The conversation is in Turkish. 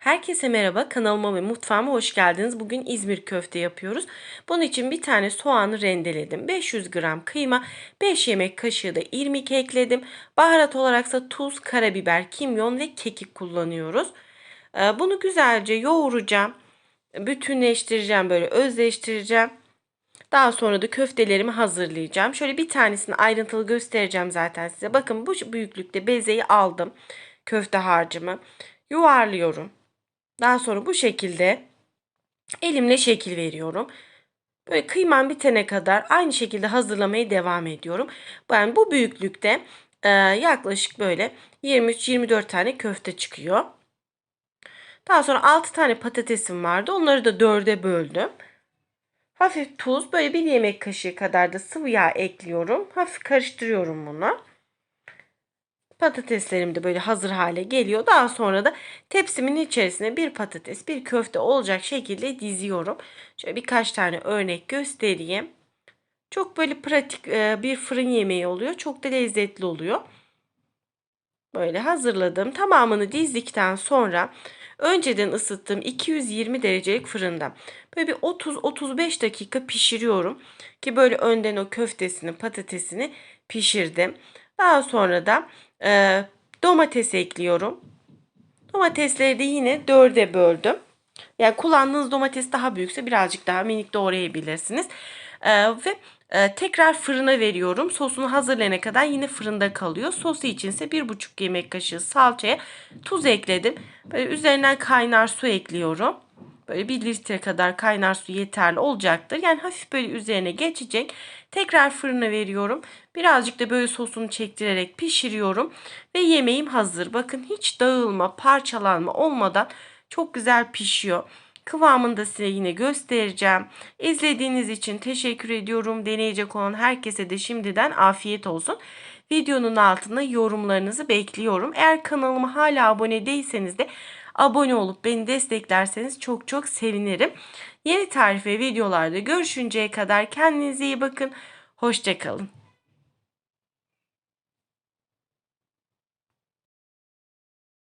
Herkese merhaba, kanalıma ve mutfağıma hoş geldiniz. Bugün İzmir köfte yapıyoruz. Bunun için bir tane soğanı rendeledim. 500 gram kıyma, 5 yemek kaşığı da irmik ekledim. Baharat olaraksa tuz, karabiber, kimyon ve kekik kullanıyoruz. Ee, Bunu güzelce yoğuracağım. Bütünleştireceğim böyle özleştireceğim. Daha sonra da köftelerimi hazırlayacağım. Şöyle bir tanesini ayrıntılı göstereceğim zaten size. Bakın bu büyüklükte bezeyi aldım. Köfte harcımı. Yuvarlıyorum. Daha sonra bu şekilde elimle şekil veriyorum. Böyle kıymam bitene kadar aynı şekilde hazırlamaya devam ediyorum. Ben bu büyüklükte e, yaklaşık böyle 23-24 tane köfte çıkıyor. Daha sonra 6 tane patatesim vardı. Onları da 4'e böldüm. Hafif tuz, böyle bir yemek kaşığı kadar da sıvı yağ ekliyorum. Hafif karıştırıyorum bunu. Patateslerim de böyle hazır hale geliyor. Daha sonra da tepsimin içerisine bir patates, bir köfte olacak şekilde diziyorum. Şöyle birkaç tane örnek göstereyim. Çok böyle pratik e, bir fırın yemeği oluyor. Çok da lezzetli oluyor. Böyle hazırladım. Tamamını dizdikten sonra önceden ısıttığım 220 derecelik fırında böyle bir 30-35 dakika pişiriyorum. Ki böyle önden o köftesini, patatesini pişirdim. Daha sonra da e, domates ekliyorum. Domatesleri de yine dörde böldüm. Yani kullandığınız domates daha büyükse birazcık daha minik doğrayabilirsiniz. E, ve e, tekrar fırına veriyorum. Sosunu hazırlayana kadar yine fırında kalıyor. Sosu içinse 1,5 yemek kaşığı salçaya tuz ekledim. Böyle üzerinden kaynar su ekliyorum. Böyle bir litre kadar kaynar su yeterli olacaktır. Yani hafif böyle üzerine geçecek. Tekrar fırına veriyorum. Birazcık da böyle sosunu çektirerek pişiriyorum. Ve yemeğim hazır. Bakın hiç dağılma, parçalanma olmadan çok güzel pişiyor. Kıvamını da size yine göstereceğim. İzlediğiniz için teşekkür ediyorum. Deneyecek olan herkese de şimdiden afiyet olsun. Videonun altına yorumlarınızı bekliyorum. Eğer kanalıma hala abone değilseniz de abone olup beni desteklerseniz çok çok sevinirim. Yeni tarif ve videolarda görüşünceye kadar kendinize iyi bakın. Hoşçakalın.